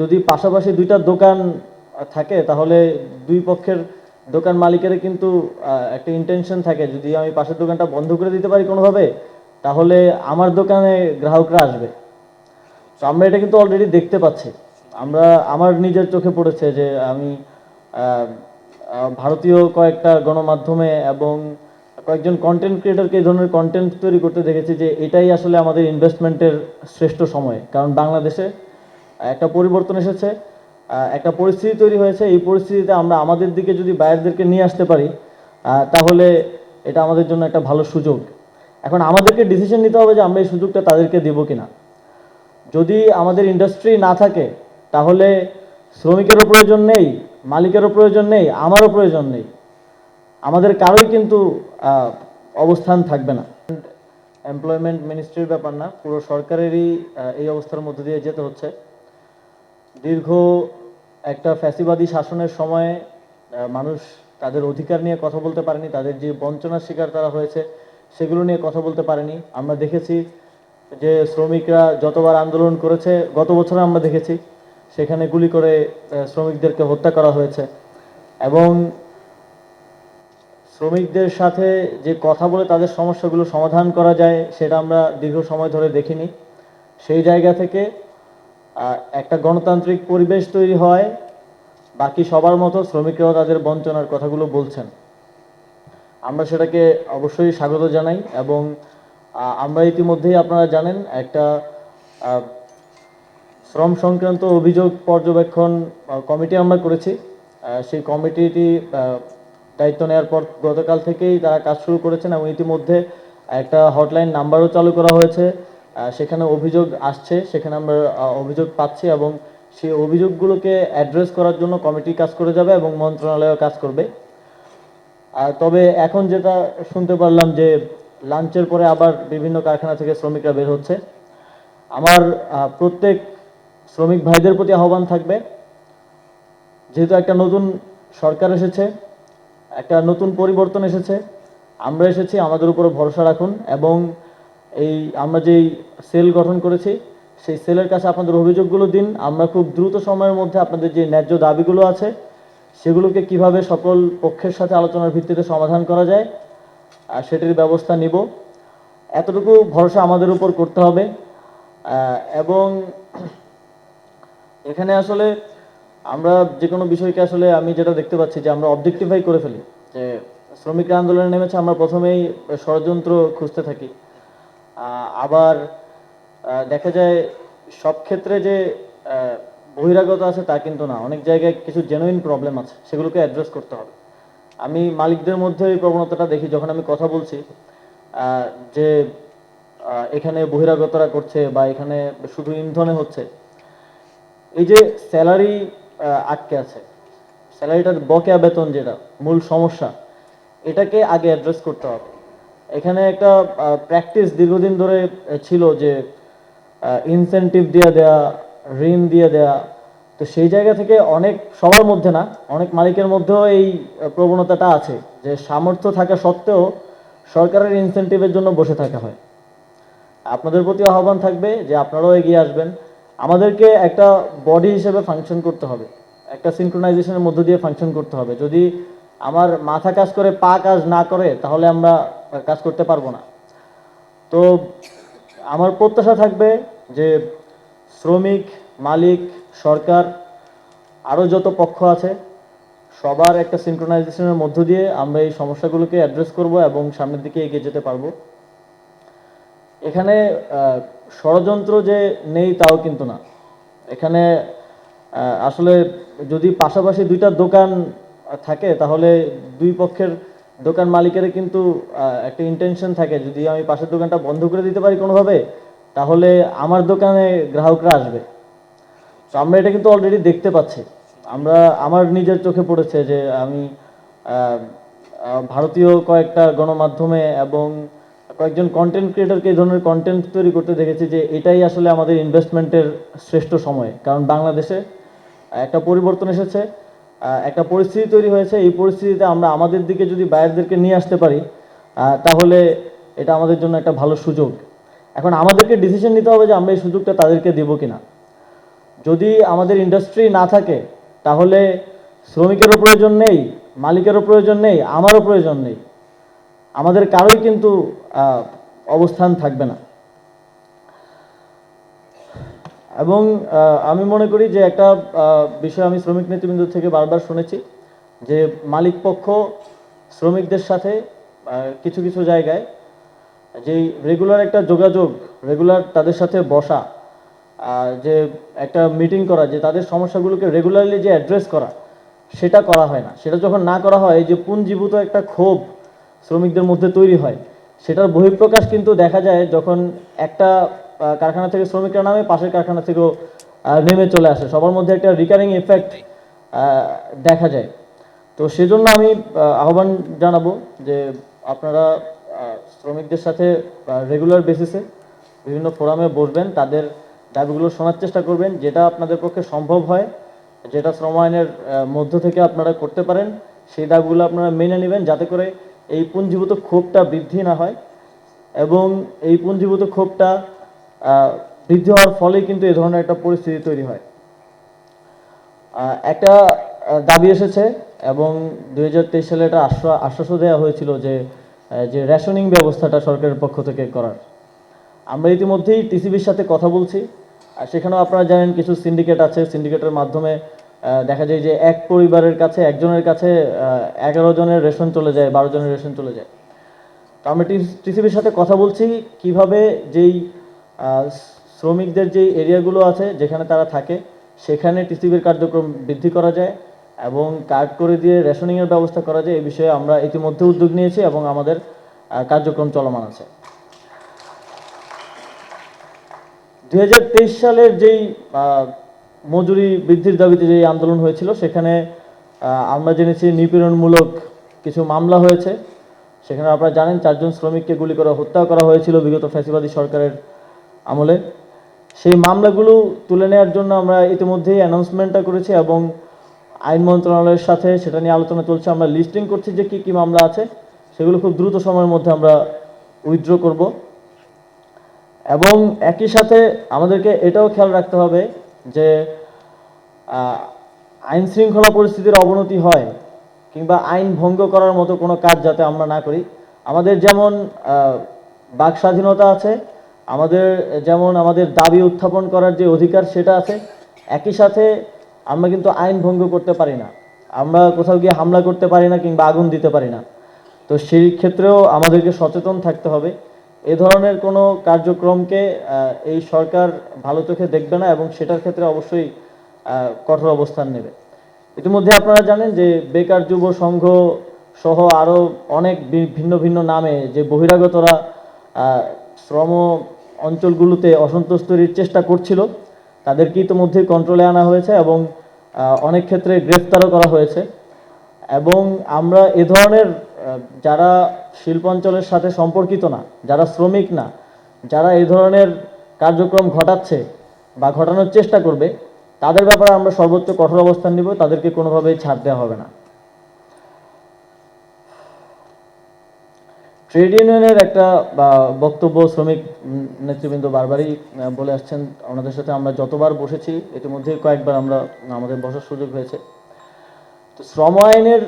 যদি পাশাপাশি দুইটা দোকান থাকে, তাহলে দুই পক্ষের দোকান মালিকের কিন্তু একটা ইন্টেনশন থাকে। যদি আমি পাশের দোকানটা বন্ধ করে দিতে পারি কোনোভাবে, তাহলে আমার দোকানে গ্রাহকরা আসবে। তো আমরা এটা কিন্তু অলরেডি দেখতে পাচ্ছি। আমরা, আমার নিজের চোখে পড়েছে যে আমি ভারতীয় কয়েকটা গণমাধ্যমে এবং কয়েকজন কন্টেন্ট ক্রিয়েটারকে এই ধরনের কন্টেন্ট তৈরি করতে দেখেছি যে এটাই আসলে আমাদের ইনভেস্টমেন্টের শ্রেষ্ঠ সময়। কারণ বাংলাদেশে একটা পরিবর্তন এসেছে একটা পরিস্থিতি তৈরি হয়েছে। এই পরিস্থিতিতে আমরা আমাদের দিকে যদি বাইরেদেরকে নিয়ে আসতে পারি তাহলে এটা আমাদের জন্য একটা ভালো সুযোগ। এখন আমাদেরকে ডিসিশন নিতে হবে যে আমরা এই সুযোগটা তাদেরকে দেবো কিনা। যদি আমাদের ইন্ডাস্ট্রি না থাকে, তাহলে শ্রমিকেরও প্রয়োজন নেই, মালিকেরও প্রয়োজন নেই, আমারও প্রয়োজন নেই। আমাদের কারোই কিন্তু অবস্থান থাকবে না। এমপ্লয়মেন্ট মিনিস্ট্রির ব্যাপার না, পুরো সরকারেরই এই অবস্থার মধ্যে দিয়ে যেতে হচ্ছে। দীর্ঘ একটা ফ্যাসিবাদী শাসনের সময়ে মানুষ তাদের অধিকার নিয়ে কথা বলতে পারেনি, তাদের যে বঞ্চনার শিকার তারা হয়েছে, সেগুলো নিয়ে কথা বলতে পারেনি। আমরা দেখেছি যে শ্রমিকরা যতবার আন্দোলন করেছে, গত বছর আমরা দেখেছি, সেখানে গুলি করে শ্রমিকদেরকে হত্যা করা হয়েছে। এবং শ্রমিকদের সাথে যে কথা বলে তাদের সমস্যাগুলো সমাধান করা যায়, সেটা আমরা দীর্ঘ সময় ধরে দেখিনি। সেই জায়গা থেকে একটা গণতান্ত্রিক পরিবেশ তৈরি হয়, বাকি সবার মতো শ্রমিকরাও তাদের বঞ্চনার কথাগুলো বলছেন। আমরা সেটাকে অবশ্যই স্বাগত জানাই এবং আমরা ইতিমধ্যেই আপনারা জানেন একটা শ্রম সংক্রান্ত অভিযোগ পর্যবেক্ষণ কমিটি আমরা করেছি। সেই কমিটিটি দায়িত্ব নেওয়ার পর গতকাল থেকেই তারা কাজ শুরু করেছেন এবং ইতিমধ্যে একটা হটলাইন নাম্বারও চালু করা হয়েছে। সেখানে অভিযোগ আসছে, সেখানে আমরা অভিযোগ পাচ্ছি এবং সেই অভিযোগগুলোকে অ্যাড্রেস করার জন্য কমিটি কাজ করে যাবে এবং মন্ত্রণালয়ও কাজ করবে। তবে এখন যেটা শুনতে পারলাম যে লাঞ্চের পরে আবার বিভিন্ন কারখানা থেকে শ্রমিকরা বের হচ্ছে। আমার প্রত্যেক শ্রমিক ভাইদের প্রতি আহ্বান থাকবে। যেহেতু একটা নতুন সরকার এসেছে, একটা নতুন পরিবর্তন এসেছে, আমরা এসেছি, আমাদের উপরে ভরসা রাখুন এবং এই আমরা যেই সেল গঠন করেছি, সেই সেলের কাছে আপনাদের অভিযোগগুলো দিন। আমরা খুব দ্রুত সময়ের মধ্যে আপনাদের যে ন্যায্য দাবিগুলো আছে, সেগুলোকে কীভাবে সকল পক্ষের সাথে আলোচনার ভিত্তিতে সমাধান করা যায় আর সেটির ব্যবস্থা নিব। এতটুকু ভরসা আমাদের উপর করতে হবে। এবং এখানে আসলে আমরা যে কোনো বিষয়কে আসলে আমি যেটা দেখতে পাচ্ছি যে আমরা অবজেক্টিফাই করে ফেলি। যে শ্রমিকরা আন্দোলনে নেমেছে, আমরা প্রথমেই ষড়যন্ত্র খুঁজতে থাকি। আবার দেখা যায় সব ক্ষেত্রে যে বহিরাগত আছে তা কিন্তু না। অনেক জায়গায় কিছু জেনুইন প্রবলেম আছে, সেগুলোকে অ্যাড্রেস করতে হবে। আমি মালিকদের মধ্যে এই প্রবণতাটা দেখি যখন আমি কথা বলছি যে এখানে বহিরাগতরা করছে বা এখানে শুধু ইন্ধনে হচ্ছে। এই যে স্যালারি আটকে আছে স্যালারিটার বকেয়া বেতন যেটা, মূল সমস্যা, এটাকে আগে অ্যাড্রেস করতে হবে। এখানে একটা প্র্যাকটিস দীর্ঘদিন ধরে ছিল যে ইনসেনটিভ দিয়ে দেয়া, ঋণ দিয়ে দেয়া, তো সেই জায়গা থেকে অনেক, সবার মধ্যে না, অনেক মালিকের মধ্যেও এই প্রবণতাটা আছে যে সামর্থ্য থাকা সত্ত্বেও সরকারের ইনসেনটিভের জন্য বসে থাকা হয়। আপনাদের প্রতি আহ্বান থাকবে যে আপনারাও এগিয়ে আসবেন। আমাদেরকে একটা বডি হিসেবে ফাংশন করতে হবে। একটা সিনক্রোনাইজেশনের মধ্য দিয়ে ফাংশন করতে হবে। যদি আমার মাথা কাজ করে, পা কাজ না করে, তাহলে আমরা কাজ করতে পারব না। তো আমার প্রত্যাশা থাকবে যে শ্রমিক, মালিক, সরকার আরও যত পক্ষ আছে, সবার একটা সিনক্রোনাইজেশনের মধ্য দিয়ে আমরা এই সমস্যাগুলোকে অ্যাড্রেস করব এবং সামনের দিকে এগিয়ে যেতে পারব। এখানে ষড়যন্ত্র যে নেই তাও কিন্তু না। এখানে আসলে যদি পাশাপাশি দুইটা দোকান থাকে, তাহলে দুই পক্ষের দোকান মালিকের কিন্তু একটা ইন্টেনশন থাকে। যদি আমি পাশের দোকানটা বন্ধ করে দিতে পারি কোনোভাবে, তাহলে আমার দোকানে গ্রাহকরা আসবে। তো আমরা এটা কিন্তু অলরেডি দেখতে পাচ্ছি। আমরা, আমার নিজের চোখে পড়েছে যে আমি ভারতীয় কয়েকটা গণমাধ্যমে এবং কয়েকজন কন্টেন্ট ক্রিয়েটরকে এই ধরনের কন্টেন্ট তৈরি করতে দেখেছি যে এটাই আসলে আমাদের ইনভেস্টমেন্টের শ্রেষ্ঠ সময়। কারণ বাংলাদেশে একটা পরিবর্তন এসেছে। একটা পরিস্থিতি তৈরি হয়েছে। এই পরিস্থিতিতে আমরা আমাদের দিকে যদি বাইরেদেরকে নিয়ে আসতে পারি তাহলে এটা আমাদের জন্য একটা ভালো সুযোগ। এখন আমাদেরকে ডিসিশন নিতে হবে যে আমরা এই সুযোগটা তাদেরকে দেবো কিনা। যদি আমাদের ইন্ডাস্ট্রি না থাকে, তাহলে শ্রমিকেরও প্রয়োজন নেই, মালিকেরও প্রয়োজন নেই, আমারও প্রয়োজন নেই। আমাদের কারোই কিন্তু অবস্থান থাকবে না। এবং আমি মনে করি যে একটা বিষয় আমি শ্রমিক নেতৃবৃন্দ থেকে বারবার শুনেছি যে মালিক পক্ষ শ্রমিকদের সাথে কিছু কিছু জায়গায় যেই রেগুলার একটা যোগাযোগ রেগুলার তাদের সাথে বসা যে একটা মিটিং করা, যে তাদের সমস্যাগুলোকে রেগুলারলি যে অ্যাড্রেস করা, সেটা করা হয় না। সেটা যখন না করা হয় যে পুঞ্জীভূত একটা ক্ষোভ শ্রমিকদের মধ্যে তৈরি হয়, সেটার বহিঃপ্রকাশ কিন্তু দেখা যায় যখন একটা কারখানা থেকে শ্রমিকরা নামে, পাশের কারখানা থেকেও নেমে চলে আসে। সবার মধ্যে একটা রিকারিং এফেক্ট দেখা যায়। তো সেজন্য আমি আহ্বান জানাব যে আপনারা শ্রমিকদের সাথে রেগুলার বেসিসে বিভিন্ন ফোরামে বসবেন। তাদের দাবিগুলো শোনার চেষ্টা করবেন, যেটা আপনাদের পক্ষে সম্ভব হয়, যেটা শ্রম আইনের মধ্য থেকে আপনারা করতে পারেন, সেই দাবিগুলো আপনারা মেনে নেবেন, যাতে করে এই পুঞ্জীভূত ক্ষোভটা বৃদ্ধি না হয়। এবং এই পুঞ্জীভূত ক্ষোভটা বৃদ্ধি হওয়ার ফলেই কিন্তু এই ধরনের একটা পরিস্থিতি তৈরি হয়। একটা দাবি এসেছে এবং দু হাজার তেইশ সালে এটা আশ্বা- আশ্বাসও দেওয়া হয়েছিল যে যে রেশনিং ব্যবস্থাটা সরকারের পক্ষ থেকে করার। আমরা ইতিমধ্যেই টিসিবির সাথে কথা বলছি। আর সেখানেও আপনারা জানেন কিছু সিন্ডিকেট আছে। সিন্ডিকেটের মাধ্যমে দেখা যায় যে এক পরিবারের কাছে, একজনের কাছে এগারো জনের রেশন চলে যায়, বারো জনের রেশন চলে যায়। তো আমরা টিসিবির সাথে কথা বলছি কীভাবে যেই শ্রমিকদের যেই এরিয়াগুলো আছে, যেখানে তারা থাকে, সেখানে টিসিবির কার্যক্রম বৃদ্ধি করা যায় এবং কার্ড করে দিয়ে রেশনিংয়ের ব্যবস্থা করা যায়। এই বিষয়ে আমরা ইতিমধ্যে উদ্যোগ নিয়েছি এবং আমাদের কার্যক্রম চলমান আছে। দুই হাজার তেইশ সালের যেই মজুরি বৃদ্ধির দাবিতে যেই আন্দোলন হয়েছিল, সেখানে আমরা জেনেছি নিপীড়নমূলক কিছু মামলা হয়েছে। সেখানে আপনারা জানেন, চারজন শ্রমিককে গুলি করে হত্যা করা হয়েছিল। বিগত ফ্যাসিবাদী সরকারের আমলে। সেই মামলাগুলো তুলে নেওয়ার জন্য আমরা ইতিমধ্যেই অ্যানাউন্সমেন্টটা করেছি এবং আইন মন্ত্রণালয়ের সাথে সেটা নিয়ে আলোচনা চলছে। আমরা লিস্টিং করছি যে কী কী মামলা আছে। সেগুলো খুব দ্রুত সময়ের মধ্যে আমরা উইথড্র করব। এবং একই সাথে আমাদেরকে এটাও খেয়াল রাখতে হবে যে আইন শৃঙ্খলা পরিস্থিতির অবনতি হয় কিংবা আইন ভঙ্গ করার মতো কোনো কাজ যাতে আমরা না করি। আমাদের যেমন বাক স্বাধীনতা আছে আমাদের, যেমন আমাদের দাবি উত্থাপন করার যে অধিকার সেটা আছে, একই সাথে আমরা কিন্তু আইন ভঙ্গ করতে পারি না। আমরা কোথাও গিয়ে হামলা করতে পারি না কিংবা আগুন দিতে পারি না। তো সেই ক্ষেত্রেও আমাদেরকে সচেতন থাকতে হবে। এ ধরনের কোনো কার্যক্রমকে এই সরকার ভালো চোখে দেখবে না এবং সেটার ক্ষেত্রে অবশ্যই কঠোর অবস্থান নেবে। ইতিমধ্যে আপনারা জানেন যে বেকার যুব সংঘ সহ আরও অনেক ভিন্ন ভিন্ন নামে যে বহিরাগতরা শ্রম অঞ্চলগুলোতে অসন্তোষ তৈরির চেষ্টা করছিল। তাদেরকে ইতিমধ্যে কন্ট্রোলে আনা হয়েছে এবং অনেক ক্ষেত্রে গ্রেফতারও করা হয়েছে। এবং আমরা এ ধরনের যারা শিল্পাঞ্চলের সাথে সম্পর্কিত না, যারা শ্রমিক না, যারা এই ধরনের কার্যক্রম ঘটাচ্ছে বা ঘটানোর চেষ্টা করবে, তাদের ব্যাপারে আমরা সর্বোচ্চ কঠোর অবস্থান নিব। তাদেরকে কোনোভাবেই ছাড় দেওয়া হবে না। ট্রেড ইউনিয়নের একটা বক্তব্য শ্রমিক নেতৃবৃন্দ বারবারই বলে আসছেন। ওনাদের সাথে আমরা যতবার বসেছি, ইতিমধ্যে কয়েকবার আমরা আমাদের বসার সুযোগ হয়েছে। তো শ্রম আইনের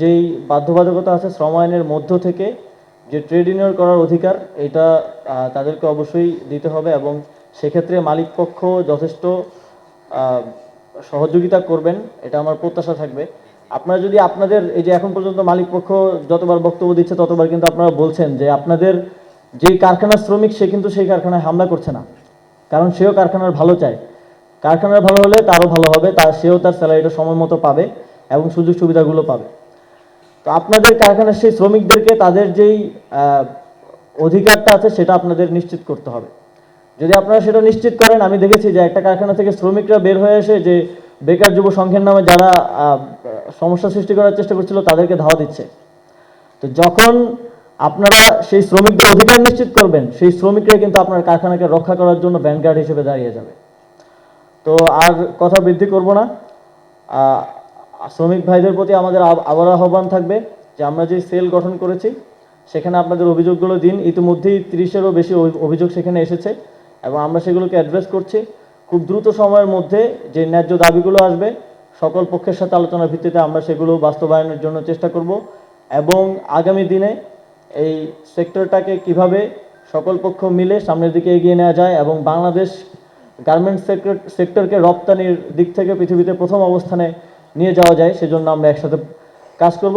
যেই বাধ্যবাধকতা আছে, শ্রম আইনের মধ্য থেকে যে ট্রেড ইউনিয়ন করার অধিকার, এটা তাদেরকে অবশ্যই দিতে হবে এবং সেক্ষেত্রে মালিক পক্ষ যথেষ্ট সহযোগিতা করবেন, এটা আমার প্রত্যাশা থাকবে। আপনারা যদি আপনাদের, এই যে এখন পর্যন্ত মালিক পক্ষ যতবার বক্তব্য দিচ্ছে, ততবার কিন্তু আপনারা বলছেন যে আপনাদের যেই কারখানার শ্রমিক, সে কিন্তু সেই কারখানায় হামলা করছে না। কারণ সেও কারখানার ভালো চায়। কারখানার ভালো হলে তারও ভালো হবে তার সেও তার স্যালারিটা সময় মতো পাবে এবং সুযোগ সুবিধাগুলো পাবে। তো আপনাদের কারখানার সেই শ্রমিকদেরকে তাদের যেই অধিকারটা আছে, সেটা আপনাদের নিশ্চিত করতে হবে। যদি আপনারা সেটা নিশ্চিত করেন, আমি দেখেছি যে একটা কারখানা থেকে শ্রমিকরা বের হয়ে এসে যে বেকার যুব সংঘের নামে যারা সমস্যা সৃষ্টি করার চেষ্টা করছিল, তাদেরকে ধাওয়া দিচ্ছে। তো যখন আপনারা সেই শ্রমিকদের অধিকার নিশ্চিত করবেন, সেই শ্রমিকরা কিন্তু আপনার কারখানাকে রক্ষা করার জন্য ব্যানগার্ড হিসেবে দাঁড়িয়ে যাবে। তো আর কথা বৃদ্ধি করব না। শ্রমিক ভাইদের প্রতি আমাদের আবার আহ্বান থাকবে যে আমরা যে সেল গঠন করেছি, সেখানে আপনাদের অভিযোগগুলো দিন। ইতিমধ্যেই তিরিশেরও বেশি অভি- অভিযোগ সেখানে এসেছে এবং আমরা সেগুলোকে অ্যাড্রেস করছি। খুব দ্রুত সময়ের মধ্যে যে ন্যায্য দাবিগুলো আসবে সকল পক্ষের সাথে আলোচনার ভিত্তিতে আমরা সেগুলো বাস্তবায়নের জন্য চেষ্টা করব এবং আগামী দিনে এই সেক্টরটাকে কীভাবে সকল পক্ষ মিলে সামনের দিকে এগিয়ে নেওয়া যায় এবং বাংলাদেশ গার্মেন্টস সেক্টর, সেক্টরকে রপ্তানির দিক থেকে পৃথিবীতে প্রথম অবস্থানে নিয়ে যাওয়া যায়, সেজন্য আমরা একসাথে কাজ করব।